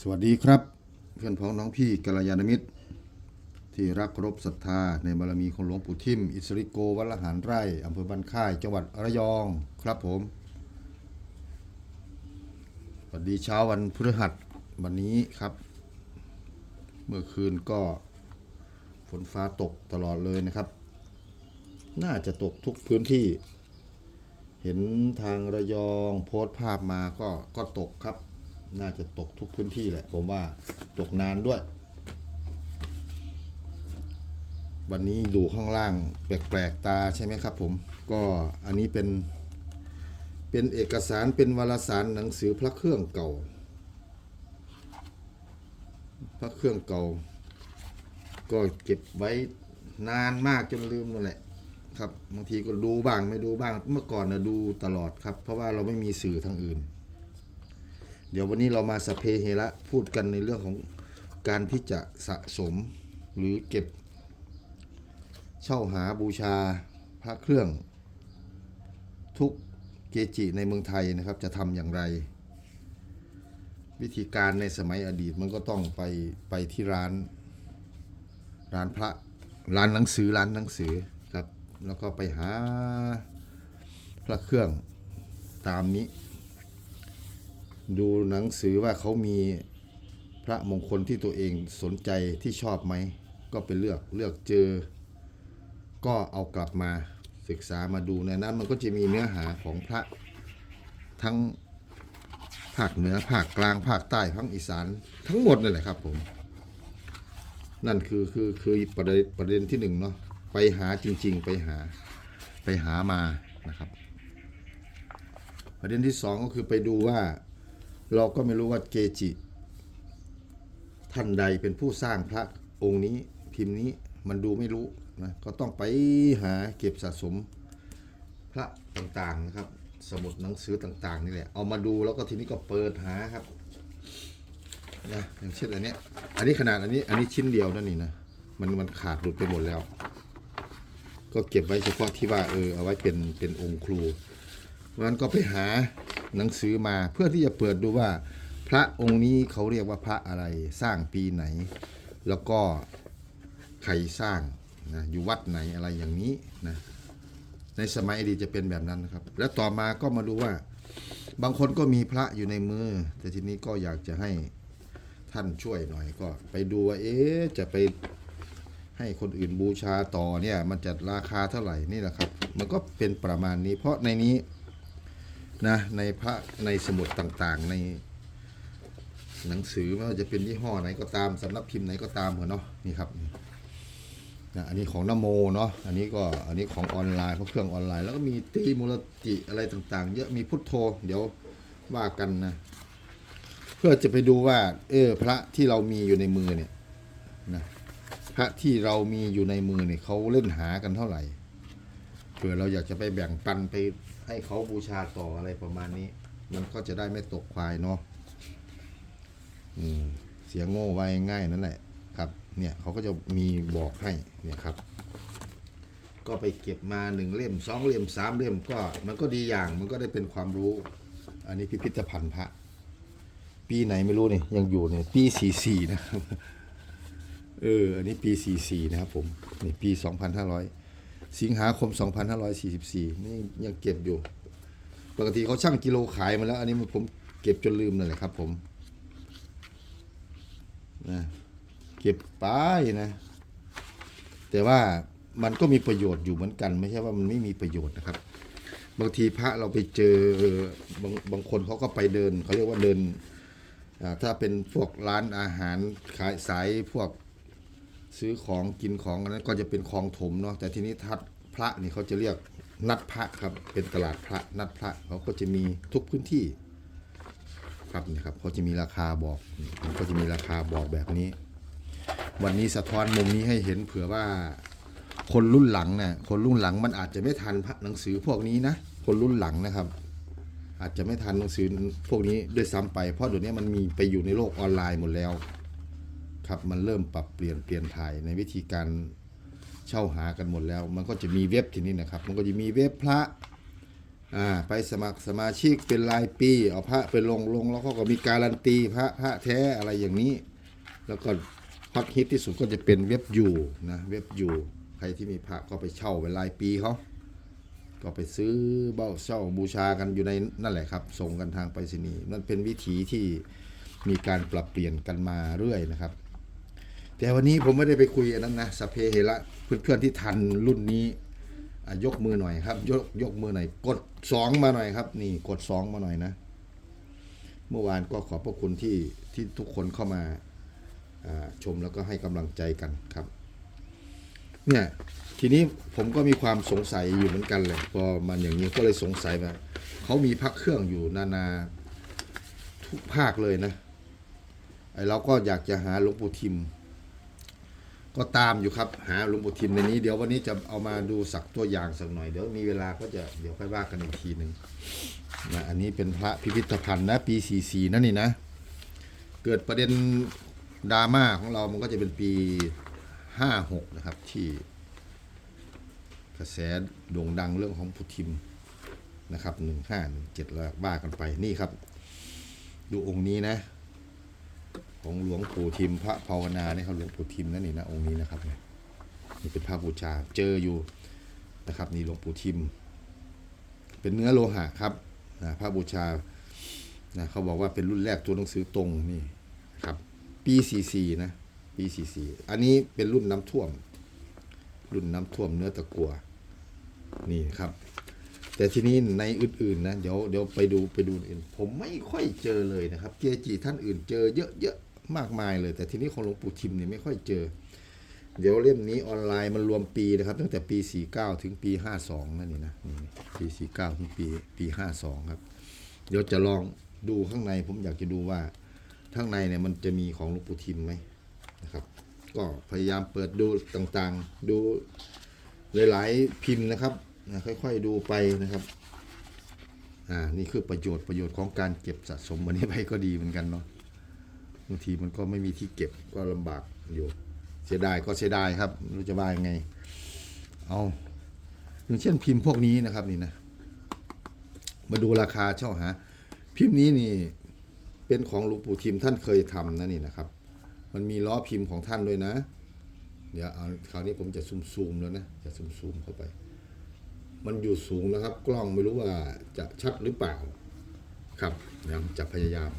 สวัสดีครับ เพื่อนพ้องน้องพี่กัลยาณมิตร ที่รักเคารบศรัทธาในบารมีของหลวงปู่ทิม อิสริโกวัดละหารไร่อำเภอบ้านค่ายจังหวัดระยองครับผม สวัสดีเช้าวันพฤหัสวันนี้ครับ เมื่อคืนก็ฝนฟ้าตกตลอดเลยนะครับ น่าจะตกทุกพื้นที่ เห็นทางระยองโพสต์ภาพมาก็ก็ตกครับ น่าจะตกทุกพื้นที่แหละ ผมว่าตกนานด้วย วันนี้ดูข้างล่างแปลกๆตาใช่ไหมครับผม ก็อันนี้เป็น เป็นเอกสารเป็นวารสารหนังสือพระเครื่องเก่า พระเครื่องเก่า ก็เก็บไว้นานมากจนลืมหมดแหละครับบางทีก็ดูบ้างไม่ดูบ้างเมื่อก่อนนะดูตลอดครับ เพราะว่าเราไม่มีสื่อทางอื่น ดี๋ยววันนี้เรามาสเพเฮระพูดกันในเรื่องของการที่จะสะสมหรือเก็บ เช่าหาบูชาพระเครื่อง ทุกเกจิในเมืองไทยนะครับจะทำอย่างไร วิธีการในสมัยอดีตมันก็ต้องไปไปที่ร้านร้านพระร้านหนังสือร้านหนังสือครับ แล้วก็ไปหาพระเครื่องตามนี้ ดูหนังสือว่าเขามีพระมงคลที่ตัวเองสนใจที่ชอบไหม ก็ไปเลือกเลือกเจอ ก็เอากลับมาศึกษามาดูในนั้นมันก็จะมีเนื้อหาของพระทั้งภาคเหนือภาคกลางภาคใต้ภาคอีสานทั้งหมดนั่นแหละครับผม นั่นคือคือคือประเด็นประเด็นที่หนึ่งเนาะไปหาจริง ๆ ไปหาไปหามานะครับ ประเด็นที่สองก็คือไปดูว่า เราก็ไม่รู้ว่าเกจิ ท่านใดเป็นผู้สร้างพระองค์นี้พิมพ์นี้มันดูไม่รู้นะก็ต้องไปหาเก็บสะสมพระต่างๆนะครับ สมุดหนังสือต่างๆนี่แหละเอามาดูแล้วก็ทีนี้ก็เปิดหาครับนะอย่างเช่นอันนี้อันนี้ขนาดอันนี้อันนี้ชิ้นเดียวนั่นนี่นะมันมันขาดหลุดไปหมดแล้ว ก็เก็บไว้เฉพาะที่ว่าเออเอาไว้เป็นเป็นองค์ครูมันก็ไปหา หนังสือมาเพื่อที่จะเปิดดูว่า พระองค์นี้เขาเรียกว่าพระอะไรสร้างปีไหน แล้วก็ใครสร้างนะอยู่วัดไหนอะไรอย่างนี้นะในสมัยอดีตจะเป็นแบบนั้นนะครับ แล้วต่อมาก็มาดูว่า บางคนก็มีพระอยู่ในมือ แต่ทีนี้ก็อยากจะให้ท่านช่วยหน่อยก็ไปดูว่าเอ๊จะไปให้คนอื่นบูชาต่อเนี่ยมันจะราคาเท่าไหร่นี่แหละครับ มันก็เป็นประมาณนี้ เพราะในนี้ นะในพระในสมุดต่างๆ ในหนังสือไม่ว่าจะเป็นยี่ห้อไหนก็ตามสำนักพิมพ์ไหนก็ตามเหรอเนาะนี่ครับนะอันนี้ของนโมเนาะอันนี้ก็อันนี้ของออนไลน์เพราะเครื่องออนไลน์ แล้วก็มีตรีมูลติอะไรต่างๆ เยอะมีพุทโธ เดี๋ยวว่ากันนะเพื่อจะไปดูว่า เออพระที่เรามีอยู่ในมือเนี่ยนะพระที่เรามีอยู่ในมือเนี่ยเขาเล่นหากันเท่าไหร่เผื่อเราอยากจะไปแบ่งปันไป ให้เขาบูชาต่ออะไรประมาณนี้ มันก็จะได้ไม่ตกควายเนาะอืมเสียงโง่ไว้ง่ายนั่นแหละครับ เนี่ยเขาก็จะมีบอกให้เนี่ยครับ ก็ไปเก็บมาหนึ่งเล่มสองเล่มสามเล่มก็มันก็ดีอย่างมันก็ได้เป็นความรู้ อันนี้พิพิธภัณฑ์พระ ปีไหนไม่รู้นี่ยังอยู่เนี่ยปีสี่สี่นะครับเอออันนี้ปีสี่สี่นะครับผมนี่ปีสองพันห้าร้อย สิงหาคม 2544นี่ยังเก็บอยู่ ปกติเขาช่างกิโลขายมาแล้ว อันนี้ผมเก็บจนลืมนั่นแหละครับ ผมนะเก็บไปนะ แต่ว่ามันก็มีประโยชน์อยู่เหมือนกัน ไม่ใช่ว่ามันไม่มีประโยชน์นะครับ บางทีพระเราไปเจอบางบางคนเขาก็ไปเดินเขาเรียกว่าเดินถ้าเป็นพวกร้านอาหารขายสายพวก ซื้อของกินของอันนั้นก็จะเป็นคลองถมเนาะแต่ทีนี้ทัดพระนี่เขาจะเรียกนัดพระครับเป็นตลาดพระนัดพระเขาก็จะมีทุกพื้นที่ ครับนี่ครับเขาจะมีราคาบอกก็จะมีราคาบอกแบบนี้ วันนี้สะท้อนมุมนี้ให้เห็นเผื่อว่า คนรุ่นหลังเนี่ยคนรุ่นหลังมันอาจจะไม่ทันพระหนังสือพวกนี้นะคนรุ่นหลังนะครับ อาจจะไม่ทันหนังสือพวกนี้ด้วยซ้ำไป เพราะเดี๋ยวนี้มันมีไปอยู่ในโลกออนไลน์หมดแล้ว ครับมันเริ่มปรับเปลี่ยนเปลี่ยนถ่ายในวิธีการเช่าหากันหมดแล้ว มันก็จะมีเว็บทีนี้นะครับ มันก็จะมีเว็บพระอ่าไปสมัครสมาชิกเป็นรายปีเอาพระไปลงลงแล้วเขาก็มีการันตีพระพระแท้อะไรอย่างนี้ แล้วก็ฮอตฮิตที่สุดก็จะเป็นเว็บยูนะเว็บยูใครที่มีพระก็ไปเช่าเป็นรายปีเขาก็ไปซื้อเบ้าเช่าบูชากันอยู่ในนั่นแหละครับ ส่งกันทางไปรษณีย์นั่นเป็นวิถีที่มีการปรับเปลี่ยนกันมาเรื่อยนะครับ แต่วันนี้ผมไม่ได้ไปคุยอันนั้นนะสพเพเฮระเพื่อนๆที่ทันรุ่นนี้ยกมือหน่อยครับ ยกยกมือหน่อย กดสองมาหน่อยครับ นี่กดสองมาหน่อยนะ เมื่อวานก็ขอบพระคุณที่ที่ทุกคนเข้ามาชมแล้วก็ให้กำลังใจกันครับ เนี่ยทีนี้ผมก็มีความสงสัยอยู่เหมือนกันเลยพอมันอย่างนี้ก็เลยสงสัยว่าเขามีพักเครื่องอยู่นานาทุกภาคเลยนะไอเราก็อยากจะหาหลวงปู่ทิม ก็ตามอยู่ครับหาหลวงปู่ทิมในนี้เดี๋ยววันนี้จะเอามาดูสักตัวอย่างสักหน่อยเดี๋ยวมีเวลาก็จะเดี๋ยวค่อยว่ากันอีกทีหนึ่งนะอันนี้เป็นพระพิพิธภัณฑ์นะปี44นั่นนี่นะ เกิดประเด็นดราม่าของเรามันก็จะเป็นปี 56 นะครับ ที่กระแสโด่งดังเรื่องของพุทิมนะครับ 1517แล้วว่ากันไปนี่ครับ ดูองค์นี้นะ ของหลวงปู่ทิมพระภาวนาเนี่ยครับหลวงปู่ทิมนั่นนี่นะองค์นี้นะครับเนี่ยนี่เป็นพระบูชาเจออยู่นะครับนี่หลวงปู่ทิม เป็นเนื้อโลหะครับนะพระบูชานะเขาบอกว่าเป็นรุ่นแรกตัวหนังสือตรงนี่ครับปี44นะปี44อันนี้เป็นรุ่นน้ำท่วม รุ่นน้ำท่วมเนื้อตะกัวนี่ครับ แต่ทีนี้ในอื่นๆนะเดี๋ยวเดี๋ยวไปดูไปดูอื่น ผมไม่ค่อยเจอเลยนะครับเกจิท่านอื่นเจอเยอะๆ มากมายเลย แต่ทีนี้ของหลวงปู่ทิมเนี่ยไม่ค่อยเจอ เดี๋ยวเล่มนี้ออนไลน์มันรวมปีนะครับ ตั้งแต่ปี 49 ถึงปี 52 นั่นนี่นะปี 49 ถึงปีปี 52 ครับ เดี๋ยวจะลองดูข้างในผมอยากจะดูว่าข้างในเนี่ยมันจะมีของหลวงปู่ทิมไหมนะครับ ก็พยายามเปิดดูต่างๆ ดูหลายๆพิมพ์นะครับนะค่อยๆดูไปนะครับอ่านี่คือประโยชน์ประโยชน์ของการเก็บสะสมวันนี้ไปก็ดีเหมือนกันเนาะ บางทีมันก็ไม่มีที่เก็บก็ลำบากอยู่เสียดายก็เสียดายครับรู้จะว่ายังไง เอาอย่างเช่นพิมพ์พวกนี้นะครับนี่นะ มาดูราคาเช่าหา พิมพ์นี้นี่เป็นของหลวงปู่ทิมท่านเคยทำนะนี่นะครับ มันมีล้อพิมพ์ของท่านด้วยนะ เดี๋ยวเอาคราวนี้ผมจะซูมๆแล้วนะจะซูมๆเข้าไป มันอยู่สูงนะครับ กล้องไม่รู้ว่าจะชัดหรือเปล่า ครับเดี๋ยวจะพยายาม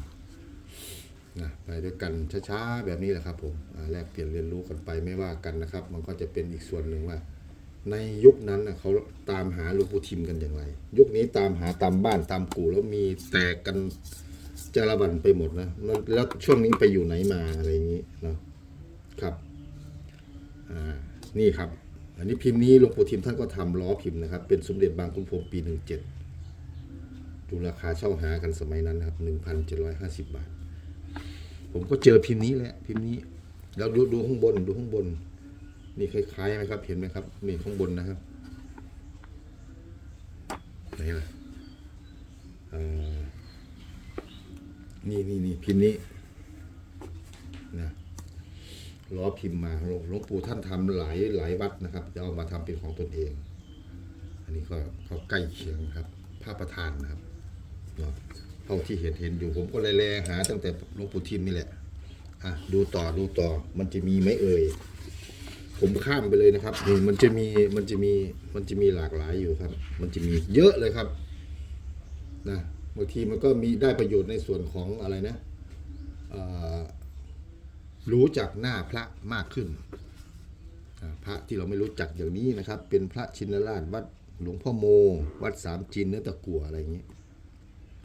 นะไปด้วยกันช้าๆแบบนี้แหละครับผมแลกเปลี่ยนเรียนรู้กันไปไม่ว่ากันนะครับ มันก็จะเป็นอีกส่วนหนึ่งว่า ในยุคนั้นนะเขาตามหาหลวงปู่ทิมกันอย่างไร ยุคนี้ตามหาตามบ้านตามกู่แล้วมีแตกกันจาระบันไปหมดนะแล้วช่วงนี้ไปอยู่ไหนมาอะไรอย่างนี้เนาะครับอ่านี่ครับ อันนี้พิมพ์นี้หลวงปู่ทิมท่านก็ทำล้อพิมพ์นะครับ เป็นสมเด็จบางขุนพรมปีหนึ่งเจ็ดดูราคาเช่าหากันสมัยนั้นนะครับหนึ่งพันเจ็ดร้อยห้าสิบบาท ผมก็เจอพิมพ์นี้แหละพิมพ์นี้ แล้วดูดูข้างบนดูข้างบน นี่คล้ายๆไหมครับ เห็นไหมครับนี่ข้างบนนะครับไหนล่ะนี่นี่นี่พิมพ์นี้นะล้อพิมพ์มาหลวงปู่ท่านทำหลายหลายวัดนะครับจะเอามาทำเป็นของตนเอง อันนี้ก็เขาใกล้เคียงครับพระประธานนะครับเนาะ เท่าที่เห็นเห็นอยู่ผมก็เลยแลหา ตั้งแต่หลวงปู่ทิมนี่แหละ อะดูต่อดูต่อ มันจะมีไหมเอ่ย ผมข้ามไปเลยนะครับนี่มันจะมีมันจะมีมันจะมีหลากหลายอยู่ครับ มันจะมีเยอะเลยครับ นะบางทีมันก็มีได้ประโยชน์ในส่วนของอะไรนะรู้จักหน้าพระมากขึ้น พระที่เราไม่รู้จักอย่างนี้นะครับ เป็นพระชินราชวัดหลวงพ่อโม วัดสามจีนเนื้อตะกัวอะไรอย่างนี้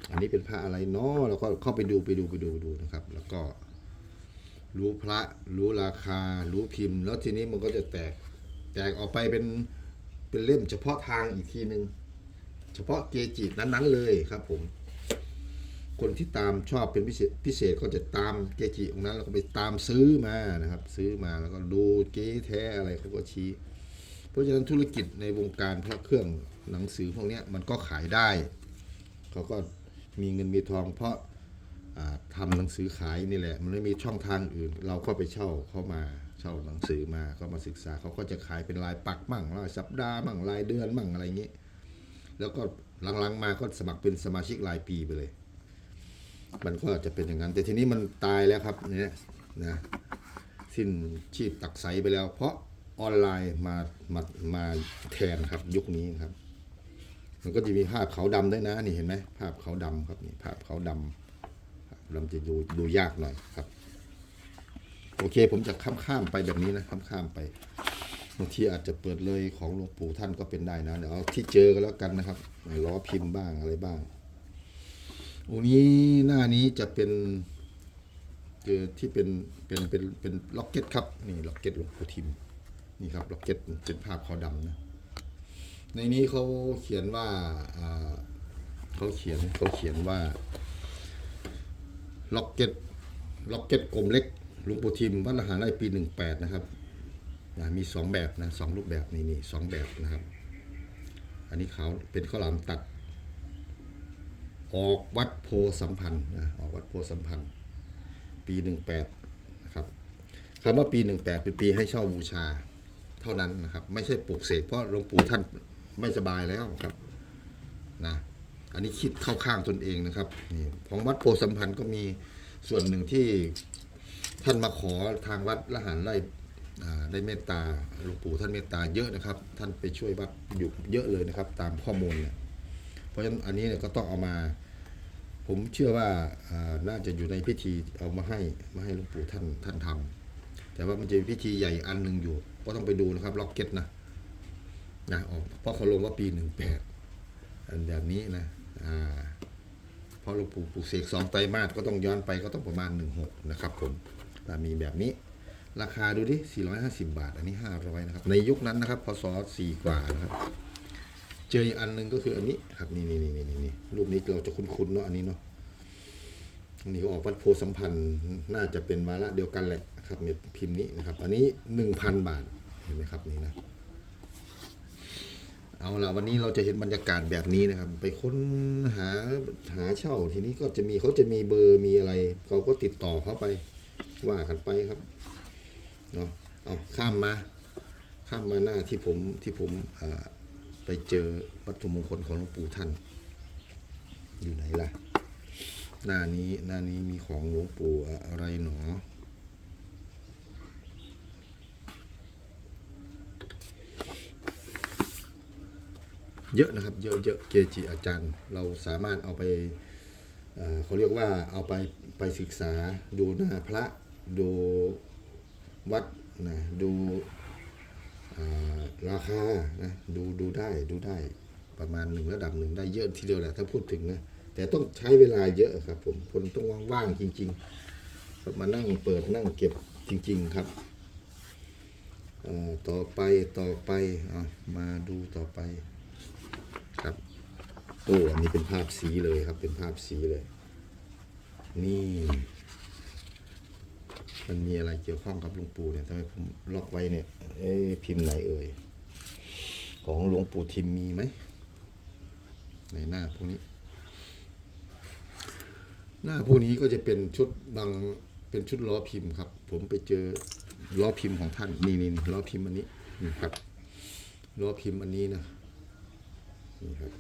อันนี้เป็นพระอะไรเนาะเราก็เข้าไปดูไปดูไปดูไปดูนะครับ แล้วก็ รู้พระรู้ราคา รู้พิมพ์ แล้วทีนี้มันก็จะแตก แตกออกไปเป็นเป็นเล่มเฉพาะทางอีกทีหนึ่งเฉพาะเกจินั้นๆเลยครับ ผม คนที่ตามชอบเป็นพิเศษพิเศษก็จะตามเกจิองนั้นแล้วก็ไปตามซื้อมานะครับ ซื้อมาแล้วก็ดูเก๊แท้อะไรเขาก็ชี้ เพราะฉะนั้นธุรกิจในวงการพระเครื่องหนังสือพวกนี้มันก็ขายได้เขาก็ มีเงินมีทอง เพราะอ่าทำหนังสือขายนี่แหละ มันไม่มีช่องทางอื่น เราก็ไปเช่าเข้ามาเช่าหนังสือมาก็มาศึกษาเขาก็จะขายเป็นรายปักมั่งรายสัปดาห์มั่งรายเดือนมั่งอะไรอย่างนี้ แล้วก็หลังๆมาก็สมัครเป็นสมาชิกรายปีไปเลย มันก็จะเป็นอย่างนั้น แต่ทีนี้มันตายแล้วครับเนี่ยนะสิ้นชีพตักไสไปแล้ว เพราะออนไลน์มามามาแทนครับยุคนี้ครับ มันก็จะมีภาพขาวดำด้วยนะนี่เห็นไหมภาพขาวดำครับนี่ภาพขาวดำครับเราจะดูดูยากหน่อยครับ โอเคผมจะข้ามข้ามๆไปแบบนี้นะข้ามข้ามๆไปบางทีอาจจะเปิดเลยของหลวงปู่ท่านก็เป็นได้นะเดี๋ยวเอาที่เจอกันแล้วกันนะครับล้อพิมพ์บ้างอะไรบ้างองค์นี้หน้านี้จะเป็นเจอที่เป็นเป็นเป็นเป็นล็อกเก็ตครับนี่ล็อกเก็ตหลวงปู่ทิมนี่ครับล็อกเก็ตเป็นภาพขาดำนะ ในนี้เขาเขียนว่าเขาเขียนเขาเขียนว่าล็อกเก็ตล็อกเก็ตกลมเล็กลวงปูทิมวัดละหารไร่ปีหนึ่งแปดนะครับนะมีสองแบบนะสองรูปแบบนี่นี่สองแบบนะครับ อันนี้เขาเป็นข้าวหลามตัด ออกวัดโพสัมพันธ์นะออกวัดโพสัมพันธ์ ปีหนึ่งแปดนะครับคำว่าปีหนึ่งแปดเป็นปีให้เช่าบูชาเท่านั้นนะครับ ไม่ใช่ปลูกเสกเพราะหลวงปู่ท่าน ไม่สบายแล้วครับนะอันนี้คิดเข้าข้างตนเองนะครับนี่ของวัดโพสัมพันธ์ก็มีส่วนหนึ่งที่ท่านมาขอทางวัดละหันไร่ได้เมตตาหลวงปู่ท่านเมตตาเยอะนะครับ ท่านไปช่วยวัดอยู่เยอะเลยนะครับ ตามข้อมูลเนี่ยเพราะฉะนั้นอันนี้เนี่ยก็ต้องเอามา ผมเชื่อว่าน่าจะอยู่ในพิธีเอามาให้มาให้หลวงปู่ท่านท่านทำแต่ว่ามันจะมีพิธีใหญ่อันหนึ่งอยู่ ก็ต้องไปดูนะครับล็อกเก็ตนะ นะออกเพราะเขาลงว่าปีหนึ่งแปดอันแบบนี้นะอ่าเพราะหลวงปู่ปลูกเสกสองไตรมาสก็ต้องย้อนไปก็ต้องประมาณหนึ่งหกนะครับผมแต่มีแบบนี้ราคาดูดิ 450 บาท อันนี้ 500 นะครับ ในยุคนั้นนะครับ พศ4กว่านะครับ เจออีกอันหนึ่งก็คืออันนี้ครับ นี่นี่นี่นี่นี่รูปนี้เราจะคุ้นๆเนาะ อันนี้เนาะ อันนี้ออกวัดโพสัมพันธ์ น่าจะเป็นวาระเดียวกันแหละครับเนี่ยพิมพ์นี้นะครับ อันนี้หนึ่งพันบาท เห็นไหมครับนี่นะ เอาละวันนี้เราจะเห็นบรรยากาศแบบนี้นะครับ ไปค้นหาหาเช่าทีนี้ก็จะมีเขาจะมีเบอร์มีอะไรเขาก็ติดต่อเข้าไปว่ากันไปครับเนาะเอาข้ามมา ข้ามมาหน้าที่ผมที่ผมไปเจอวัตถุมงคลของหลวงปู่ท่าน อยู่ไหนล่ะ หน้านี้หน้านี้มีของหลวงปู่อะไรหนอ เยอะนะครับ เยอะเยอะเกจิอาจารย์ เราสามารถเอาไปเเขาเรียกว่าเอาไปไปศึกษาดูหน้าพระดูวัดนะดูราคานะดูดูได้ดูได้ประมาณหนึ่งระดับหนึ่งได้เยอะทีเดียวแหละถ้าพูดถึงนะแต่ต้องใช้เวลาเยอะครับผมคนต้องว่างๆจริงๆมานั่งเปิดนั่งเก็บจริง ๆครับต่อไปต่อไปอมาดูต่อไป โอ้อันนี้เป็นภาพสีเลยครับ เป็นภาพสีเลย นี่ มันมีอะไรเกี่ยวข้องกับหลวงปู่เนี่ยทำไมผมล็อกไว้เนี่ย เอ๊ะพิมพ์ไหนเอ่ย ของหลวงปู่ทิมมีไหมในหน้าพวกนี้ หน้าพวกนี้ก็จะเป็นชุดบางเป็นชุดล้อพิมพ์ครับ ผมไปเจอล้อพิมพ์ของท่าน นี่นี่ล้อพิมพ์อันนี้นี่ครับล้อพิมพ์อันนี้นะนี่ครับ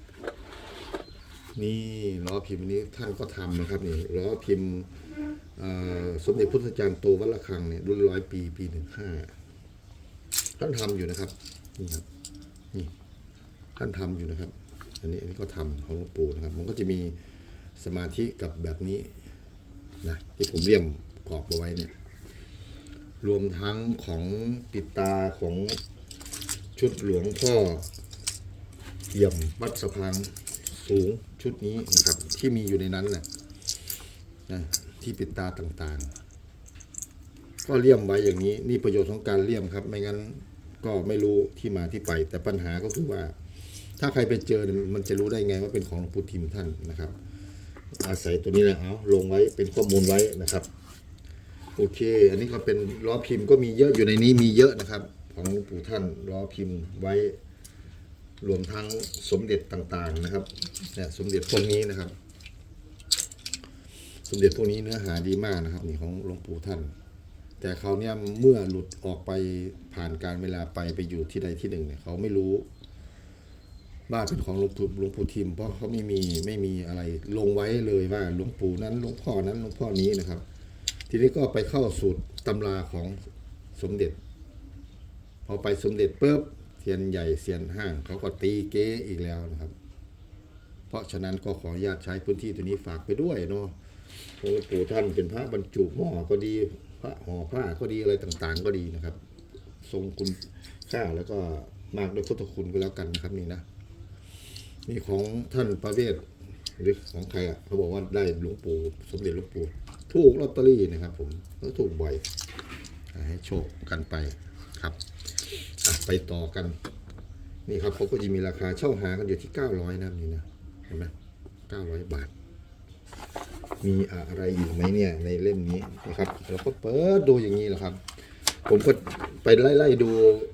นี่ล้อพิมพ์อันนี้ท่านก็ทำนะครับนี่ล้อพิมพ์สมเด็จพุทธจารย์โตวัดระฆังเนี่ยรุ่นร้อยปีปีหนึ่งห้าท่านทำอยู่นะครับนี่ครับนี่ท่านทำอยู่นะครับ อันนี้อันนี้ก็ทำของหลวงปู่นะครับ มันก็จะมีสมาธิกับแบบนี้นะที่ผมเรียมกรอบเอาไว้เนี่ยรวมทั้งของปิดตาของชุดหลวงพ่อเอี่ยมวัดสะพานสูง ชุดนี้นะครับ ที่มีอยู่ในนั้นแหละนะที่ปิดตาต่างๆ ก็เลี่ยมไว้อย่างนี้นี่ประโยชน์ของการเลี่ยมครับ ไม่งั้นก็ไม่รู้ที่มาที่ไป แต่ปัญหาก็คือว่า ถ้าใครไปเจอเนี่ยมันจะรู้ได้ไงว่าเป็นของหลวงปู่ทิมท่านนะครับ อาศัยตัวนี้แหละเอาลงไว้เป็นข้อมูลไว้นะครับโอเค อันนี้ก็เป็นล้อพิมพ์ก็มีเยอะอยู่ในนี้มีเยอะนะครับ ของหลวงปู่ท่านล้อพิมพ์ไว้ รวมทั้งสมเด็จต่างๆนะครับเนี่ยสมเด็จพวกนี้นะครับ สมเด็จพวกนี้เนื้อหาดีมากนะครับ นี่ของหลวงปู่ท่าน แต่เขาวเนี่ยเมื่อหลุดออกไปผ่านการเวลาไปไปอยู่ที่ใดที่หนึ่งเนี่ยเขาไม่รู้บ้านเป็นของหลวงปู่หลวงปู่ทิม เพราะเขาไม่มีไม่มีอะไรลงไว้เลยว่าหลวงปู่นั้นหลวงพ่อนั้นหลวงพ่อนี้นะครับ ทีนี้ก็ไปเข้าสูตรตำราของสมเด็จ พอไปสมเด็จปุ๊บ เซียนใหญ่เซียนห้างเขาก็ตีเก๊อีกแล้วนะครับ เพราะฉะนั้นก็ขออนุญาตใช้พื้นที่ตัวนี้ฝากไปด้วยเนาะหลวงปู่ท่านเป็นพระบรรจุหม้อก็ดีพระห่อผ้าก็ดีอะไรต่างๆ ก็ดีนะครับ ทรงคุณค่าแล้วก็มากด้วยพุทธคุณก็แล้วกันนะครับนี่นะนี่ของท่านประเวศหรือของใครอะเขาบอกว่าได้หลวงปู่สมเด็จหลวงปู่ถูกลอตเตอรี่นะครับ ผมแล้วถูกบ่อยให้โชคกันไป ครับไปต่อกัน นี่ครับเขาก็จะมีราคาเช่าหากันอยู่ที่ 900นะนี่นะเห็นไหม900 บาท มีอะไรอยู่ไหมเนี่ยในเล่มนี้นะครับเราก็เปิดดูอย่างนี้แหละครับ ผมก็ไปไล่ๆดู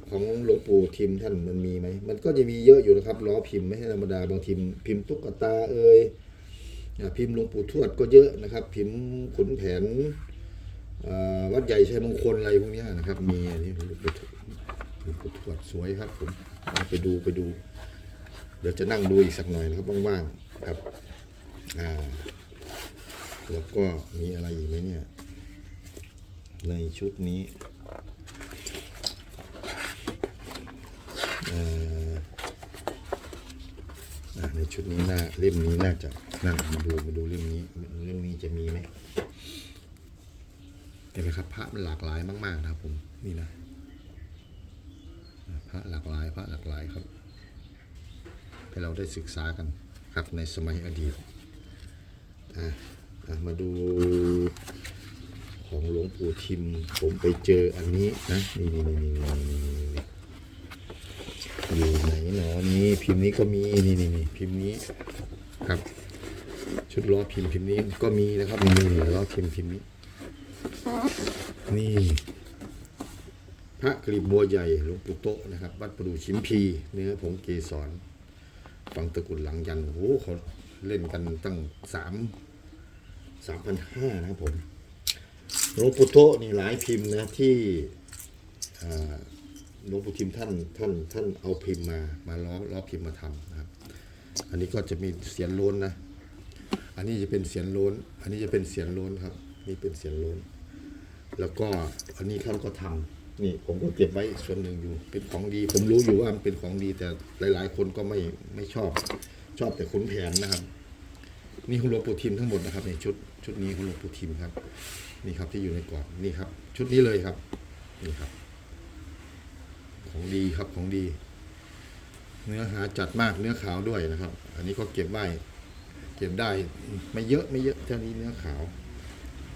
ของหลวงปู่ทิมท่านมันมีไหมมันก็จะมีเยอะอยู่นะครับล้อพิมพ์ไม่ใช่ธรรมดาบางทีมพิมพ์ตุ๊กตาเอ่ยพิมพ์หลวงปู่ทวดก็เยอะนะครับ พิมพ์ขุนแผน วัดใหญ่ชัยมงคลอะไรพวกนี้นะครับ มีอันนี้หลวงปู่ทวดหลวงปู่ทวดสวยครับผมไปดูไปดู เดี๋ยวจะนั่งดูอีกสักหน่อยนะครับว่างๆครับอ่าแล้วก็มีอะไรอีกไหมเนี่ย ในชุดนี้ในชุดนี้น่าเล่มนี้น่าจะนั่นมาดูมาดูเล่มนี้เล่มนี้จะมีไหม ห็นไหมครับพระมันหลากหลายมาก ๆ นะครับผมนี่นะพระหลากหลายพระหลากหลายครับให้เราได้ศึกษากันครับในสมัยอดีตมาดูของหลวงปู่ทิม ผมไปเจออันนี้นะนี่นี่นี่นี่อยู่ไหนหนอนี่พิมพ์นี้ก็มีนี่นี่นี่พิมพ์นี้ครับ ชุดล้อพิมพ์พิมพ์นี้ก็มีนะครับมีล้อพิมพ์พิมพ์นี้ นี่พระกลีบบัวใหญ่หลวงปู่โตะนะครับ วัดประดูชิมพีเนื้อผงเกสรฟังตะกุลหลังยันโอ้โหเขาเล่นกันตั้งสามสามพันห้านะครับผมหลวงปู่โตะนี่หลายพิมพ์นะที่หลวงปู่ทิมท่านท่านท่านเอาพิมพ์มามาล้อล้อพิมพ์มาทำนะครับ อันนี้ก็จะมีเสียนโล้นนะ อันนี้จะเป็นเสียนโล้น อันนี้จะเป็นเสียนโล้นครับ นี่เป็นเสียนโล้น แล้วก็อันนี้ท่านก็ทำนี่ผมก็เก็บไว้ส่วนหนึ่งอยู่ เป็นของดี ผมรู้อยู่ว่ามันเป็นของดีแต่หลาย ๆ คนก็ไม่ไม่ชอบ ชอบแต่ขุนแผนนะครับ นี่ของหลวงปู่ทิมทั้งหมดนะครับในชุดชุดนี้ของหลวงปู่ทิมครับ นี่ครับที่อยู่ในกรอบนี่ครับ ชุดนี้เลยครับ นี่ครับ ของดีครับของดี เนื้อหาจัดมากเนื้อขาวด้วยนะครับ อันนี้ก็เก็บไว้เก็บได้ ไม่เยอะไม่เยอะเท่านี้เนื้อขาว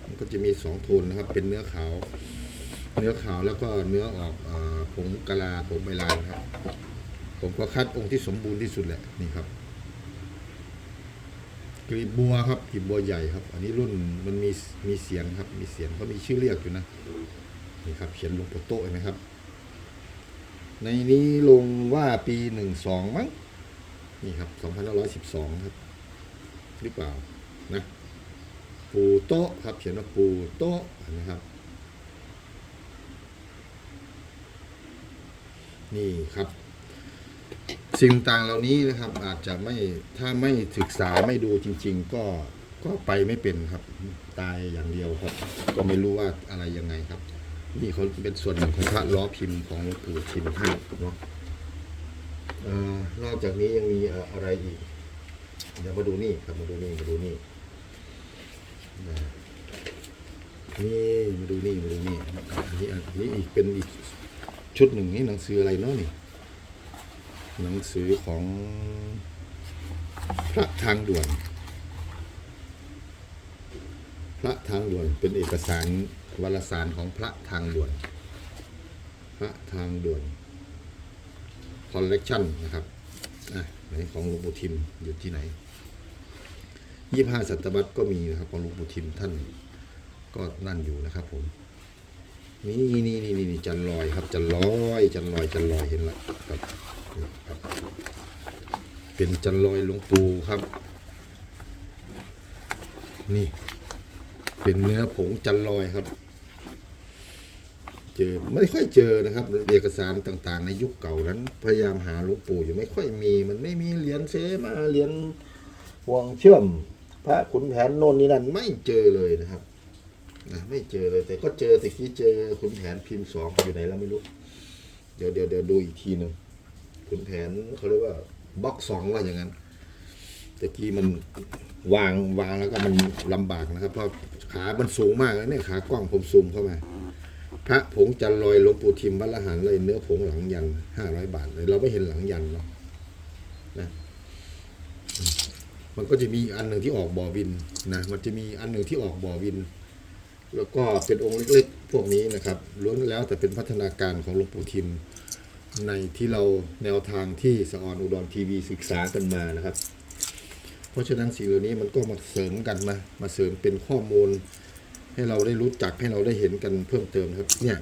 มันก็จะมีสองโทนนะครับ เป็นเนื้อขาว เนื้อขาวแล้วก็เนื้อออกอผงกะลาผงใบลานครับ ผมก็คัดองค์ที่สมบูรณ์ที่สุดแหละนี่ครับกลีบบัวครับกลีบบัวใหญ่ครับ อันนี้รุ่นมันมีมีเสียงครับ มีเสียงเขามีชื่อเรียกอยู่นะนี่ครับ เขียนลงโปโต้เห็นไหมครับ ในนี้ลงว่าปีหนึ่งสองมั้งนี่ครับสองพันห้าร้อยสิบสองครับหรือเปล่านะ ปูโต๊ะครับเขียนว่าปูโต๊ะนะครับ นี่ครับ สิ่งต่างเหล่านี้นะครับ อาจจะไม่ถ้าไม่ศึกษาไม่ดูจริง ๆ ก็ก็ไปไม่เป็นครับ ตายอย่างเดียวครับ ก็ไม่รู้ว่าอะไรยังไงครับ นี่เขาเป็นส่วนหนึ่งของพระล้อพิมพ์ของหลวงปู่ทิมให้เนาะนอกจากนี้ยังมีอะไรอีก เดี๋ยวมาดูนี่ครับมาดูนี่มาดูนี่ นี่มาดูนี่มาดูนี่อันนี้อันนี้อีกเป็นอีกชุดหนึ่งนี่หนังสืออะไรเนาะนี่ หนังสือของพระทางด่วน พระทางด่วนเป็นเอกสารวารสารของพระทางด่วน พระทางด่วนคอลเลกชันนะครับอะไหนของหลวงปู่ทิมอยู่ที่ไหน ยี่ห้าสัตบัตก็มีนะครับของหลวงปู่ทิมท่านก็นั่นอยู่นะครับผมนี่นี่นี่นี่นี่จันลอยครับจันลอยจันลอยจันลอยเห็นละครับครับ เป็นจันลอยหลวงปู่ครับ นี่ เป็นเนื้อผงจันลอยครับ เจอไม่ค่อยเจอนะครับ เอกสารต่างๆ ในยุคเก่านั้น พยายามหาหลวงปู่อยู่ไม่ค่อยมี มันไม่มีเหรียญเสมาเหรียญห่วงเชื่อม พระขุนแผนโน่นนี่นั่นไม่เจอเลยนะครับนะไม่เจอเลยแต่ก็เจอแต่ที่เจอขุนแผนพิมพ์สองอยู่ไหนแล้วไม่รู้ เดี๋ยวเดี๋ยวเดี๋ยวดูอีกทีหนึ่งขุนแผนเขาเรียกว่าบล็อกสองว่าอย่างนั้นแต่กี้มันวางวางแล้วก็มันลำบากนะครับ เพราะขามันสูงมากแล้วเนี่ยขากว้างผมซูมเข้ามาพระผงจันลอยหลวงปู่ทิมวัดละหันเลยเนื้อผงหลังยันห้าร้อยบาทเลยเราไม่เห็นหลังยันเนาะนะ มันก็จะมีอันหนึ่งที่ออกบ่อวินนะมันจะมีอันหนึ่งที่ออกบ่อวิน แล้วก็เป็นองค์เล็กๆพวกนี้นะครับล้วนแล้วแต่เป็นพัฒนาการของหลวงปู่ทิมในที่เราแนวทางที่สออนอุดรทีวีศึกษากันมานะครับ เพราะฉะนั้นสิ่งเหล่านี้มันก็มาเสริมกันมา มาเสริมเป็นข้อมูล ให้เราได้รู้จักให้เราได้เห็นกันเพิ่มเติมครับเนี่ย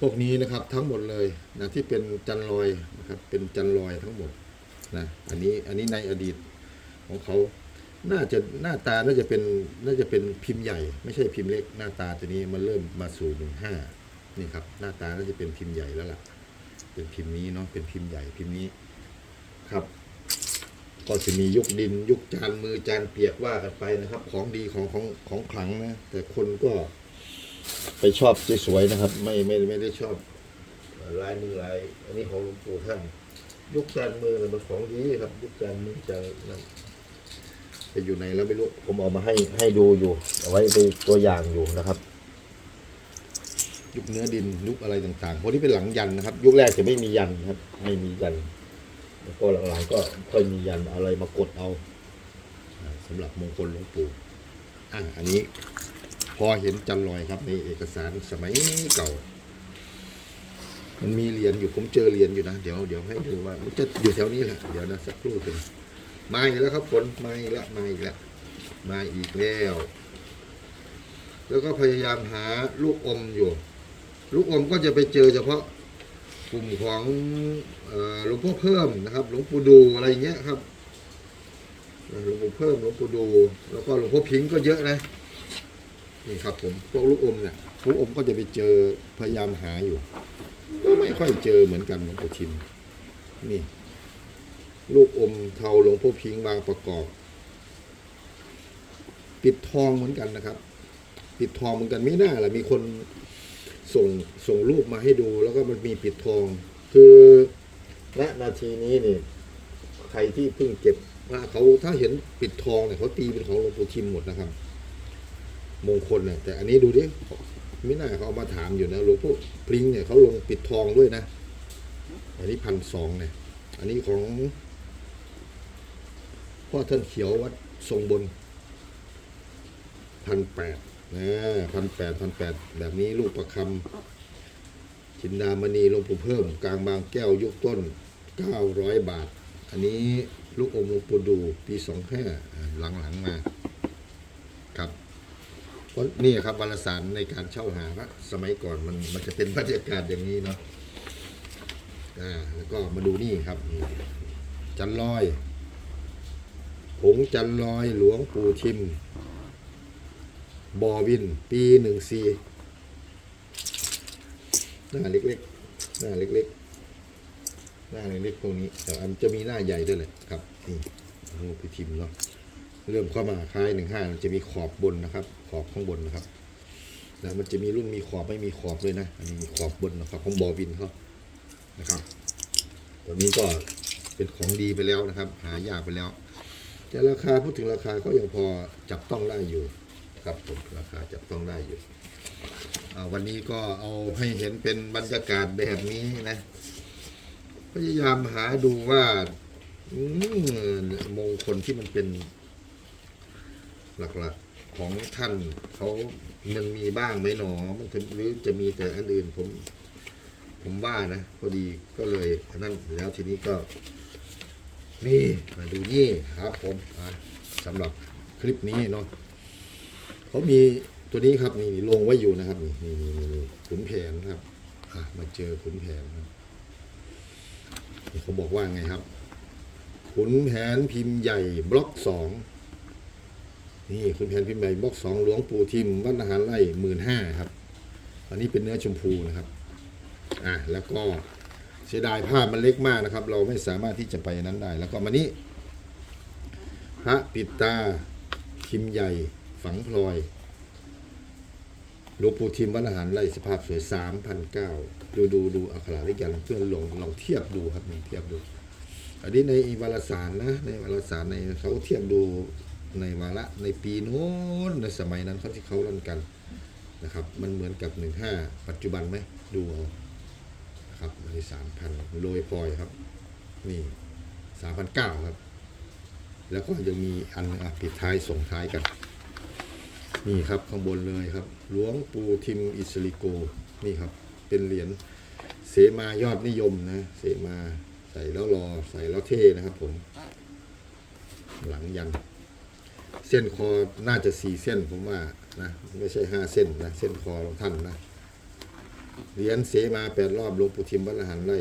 พวกนี้นะครับทั้งหมดเลยนะที่เป็นจันลอยนะครับเป็นจันลอยทั้งหมดนะอันนี้อันนี้ในอดีต ของเขา น่าจะหน้าตาน่าจะเป็นน่าจะเป็นพิมพ์ใหญ่ ไม่ใช่พิมพ์เล็กหน้าตาตัวนี้มันเริ่มมาสู่หนึ่งห้านี่ครับ หน้าตาน่าจะเป็นพิมพ์ใหญ่แล้วล่ะ เป็นพิมพ์นี้เนาะเป็นพิมพ์ใหญ่พิมพ์นี้ครับ ก็จะมียุคดินยุคจานมือจานเปียกว่ากันไปนะครับ ของดีของของของขลังนะ แต่คนก็ไปชอบสวยๆนะครับ ไม่ไม่ไม่ได้ชอบลายมือลายอันนี้ของหลวงปู่ท่านยุคจานมือเนี่ยมันของดีครับยุคจานมือจานนั่น ไปอยู่ไหนแล้วไม่รู้ ผมเอามาให้ให้ดูอยู่ เอาไว้เป็นตัวอย่างอยู่นะครับ ยุคเนื้อดินยุคอะไรต่างๆพวกนี้เป็นหลังยันนะครับ ยุคแรกจะไม่มียันครับ ไม่มียัน แล้วก็หลังๆก็ค่อยมียันอะไรมากดเอาอ่าสำหรับมงคลหลวงปู่อะอันนี้ พอเห็นจันลอยครับในเอกสารสมัยเก่ามันมีเหรียญอยู่ผมเจอเหรียญอยู่นะ เดี๋ยวเดี๋ยวให้ดูว่า มันจะอยู่แถวนี้แหละ เดี๋ยวนะสักครู่หนึ่ง มาอีกแล้วครับฝนมาอีกแล้วมาอีกแล้วมาอีกแล้ว แล้วก็พยายามหาลูกอมอยู่ ลูกอมก็จะไปเจอเฉพาะกลุ่มของหลวงพ่อเพิ่มนะครับหลวงปู่ดูอะไรเงี้ยครับหลวงปู่เพิ่มหลวงปู่ดู แล้วก็หลวงพ่อพิงค์ก็เยอะนะนี่ครับผมพวกลูกอมเนี่ยลูกอมก็จะไปเจอพยายามหาอยู่ ก็ไม่ค่อยเจอเหมือนกันหลวงปู่ทิมนี่ ลูกอมเทาหลวงพ่อพิงค์บางประกอบ ปิดทองเหมือนกันนะครับ ปิดทองเหมือนกันไม่น่าละมีคนส่งส่งรูปมาให้ดูแล้วก็มันมีปิดทอง คือณนาทีนี้นี่ใครที่เพิ่งเก็บว่าเขาถ้าเห็นปิดทองเนี่ยเขาตีเป็นของหลวงปู่ทิมหมดนะครับ มงคลเนี่ยแต่อันนี้ดูดิไม่น่าเขาเอามาถามอยู่นะหลวงพ่อพริ้งเนี่ยเขาลงปิดทองด้วยนะ อันนี้พันสองเนี่ย อันนี้ของ พ่อท่านเขียววัดทรงบนพันแปดนะพันแปดพันแปดแบบนี้ลูกประคำจินดามณีลงปู่เพิ่ม กลางบางแก้วยุคต้นเก้าร้อยบาท อันนี้ลูกอมลงปู่ดูปีสองห้าหลังๆมาครับเพราะนี่ครับวารสารในการเช่าหาพระสมัยก่อนมันมันจะเป็นบรรยากาศอย่างนี้เนาะอ่าแล้วก็มาดูนี่ครับ จันลอย งจันลอยหลวงปู่ทิม บอวิน ปีหนึ่งสี่หน้าเล็กๆ หน้าเล็กๆ หน้าเล็กๆพวกนี้แต่อันจะมีหน้าใหญ่ด้วยแหละครับ นี่งูพิทิมเนาะเริ่มเข้ามาคล้ายหนึ่งห้ามันจะมีขอบบนนะครับ ขอบข้างบนนะครับนะมันจะมีรุ่นมีขอบไม่มีขอบเลยนะ อันนี้มีขอบบนนะครับของบอวินเขานะครับ ตัวนี้ก็เป็นของดีไปแล้วนะครับ หายากไปแล้ว แต่ราคาพูดถึงราคาก็ยังพอจับต้องได้อยู่ครับผมราคาจับต้องได้อยู่วันนี้ก็เอาให้เห็นเป็นบรรยากาศแบบนี้นะพยายามหาดูว่ามงคลที่มันเป็นหลักๆของท่านเขามันมีบ้างไหมหนอมันหรือจะมีแต่อันอื่นผม ผมว่านะพอดีก็เลยนนั้นแล้วทีนี้ก็ นี่มาดูนี่ครับผมสำหรับคลิปนี้เนาะเขามีตัวนี้ครับนี่ลงไว้อยู่นะครับนี่นี่นี่นี่ขุนแผนครับมาเจอขุนแผนครับนี่เขาบอกว่าไงครับ ขุนแผนพิมพ์ใหญ่บล็อกสองนี่ขุนแผนพิมพ์ใหญ่บล็อกสองหลวงปู่ทิมวัดอาหารไร่หมื่นห้าครับ อันนี้เป็นเนื้อชมพูนะครับ อะแล้วก็ สียดายภาพมันเล็กมากนะครับ เราไม่สามารถที่จะไปนั้นได้ แล้วก็มานี้พระปิดตาคิมใหญ่ฝังพลอยหลวงปู่ทิมวัดอาหารไร่สภาพสวยสามพันเก้าดูดูดูอักขระเลขยันเพื่อนลงลองเทียบดูครับลองเทียบดู อันนี้ในวารสารนะในวารสารในเขาเทียบดูในวาระในปีโน้นในสมัยนั้นเขาที่เขาเล่นกันนะครับ มันเหมือนกับหนึ่งห้าปัจจุบันไหมดูเอา นะครับอันนี้สามพันโรยพลอยครับ นี่สามพันเก้าครับ แล้วก็ยังมีอันอะปิดท้ายส่งท้ายกัน นี่ครับข้างบนเลยครับ หลวงปู่ทิมอิสริโก นี่ครับ เป็นเหรียญเสมายอดนิยมนะ เสมาใส่แล้วรอใส่แล้วเท่นะครับผม หลังยันเส้นคอน่าจะสี่เส้นผมว่านะ ไม่ใช่ห้าเส้นนะ เส้นคอของท่านนะ เหรียญเสมาแปดรอบหลวงปู่ทิมวัดละหันไล่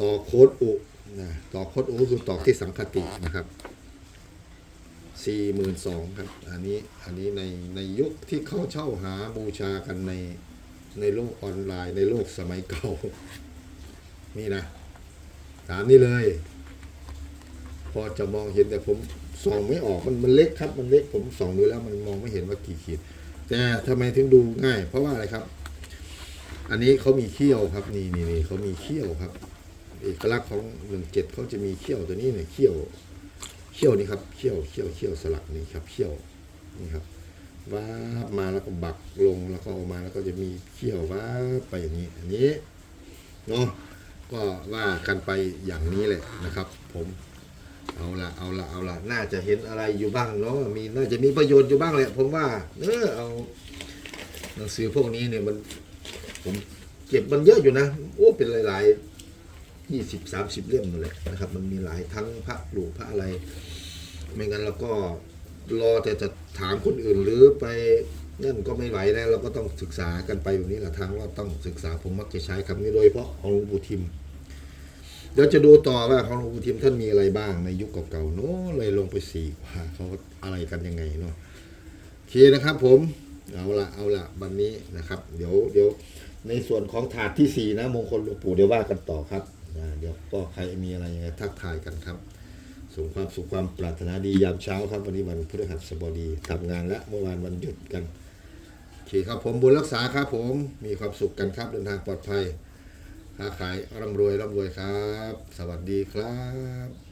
ต่อโคดอุนะต่อโคดอุคือต่อที่สังคตินะครับสี่หมื่นสองครับ อันนี้อันนี้ในในยุคที่เขาเช่าหาบูชากันในในโลกออนไลน์ในโลกสมัยเก่า นี่นะตามนี้เลย พอจะมองเห็นแต่ผมส่องไม่ออกมันมันเล็กครับ มันเล็กผมส่องดูแล้วมันมองไม่เห็นว่ากี่ขีด แต่ทำไมถึงดูง่าย เพราะว่าอะไรครับ อันนี้เขามีเขี้ยวครับนี่นี่นี่เขามีเขี้ยวครับ เอกลักษณ์ของหนึ่งเจ็ดเขาจะมีเขี้ยวตัวนี้เนี่ยเขี้ยวเขี้ยวนี่ครับเขี้ยวเขี้ยวเขี้ยวสลักนี่ครับเขี้ยวนี่ครับว้าบมาแล้วก็บักลงแล้วก็ออกมาแล้วก็จะมีเขี้ยวว้าไปอย่างนี้อันนี้เนาะก็ว่ากันไปอย่างนี้แหละนะครับ ผมเอาละเอาละเอาละน่าจะเห็นอะไรอยู่บ้างเนาะมีน่าจะมีประโยชน์อยู่บ้างแหละผมว่าเออเอาหนังสือพวกนี้เนี่ยมัน ผมเก็บมันเยอะอยู่นะ โอ้เป็นหลายๆยี่สิบสามสิบเล่มนั่นแหละนะครับ มันมีหลายทั้งพระปลูกพระอะไร ไม่งั้นเราก็รอแต่จะถามคนอื่นหรือไปนั่นก็ไม่ไหวนะเราก็ต้องศึกษากันไปแบบนี้แหละทางว่าต้องศึกษาผมมักจะใช้คำนี้โดยเฉพาะของหลวงปู่ทิมเดี๋ยวจะดูต่อว่าของหลวงปู่ทิมท่านมีอะไรบ้างในยุคเก่าๆโน้เลยลงไปสี่กว่าเขาอะไรกันยังไงเนาะโอเคนะครับ ผมเอาละเอาละวันนี้นะครับ เดี๋ยวเดี๋ยว ในส่วนของถาดที่สี่นะ มงคลหลวงปู่เดี๋ยวว่ากันต่อครับเดี๋ยวก็ใครมีอะไรยังไงทักทายกันครับส่งความสุขความปรารถนาดียามเช้าครับ วันนี้วันพฤหัสบดีทำงานและเมื่อวานวันหยุดกันโอเคครับผมบุญรักษาครับผมมีความสุขกันครับเดินทางปลอดภัยค้าขายร่ำรวยร่ำรวยครับ สวัสดีครับ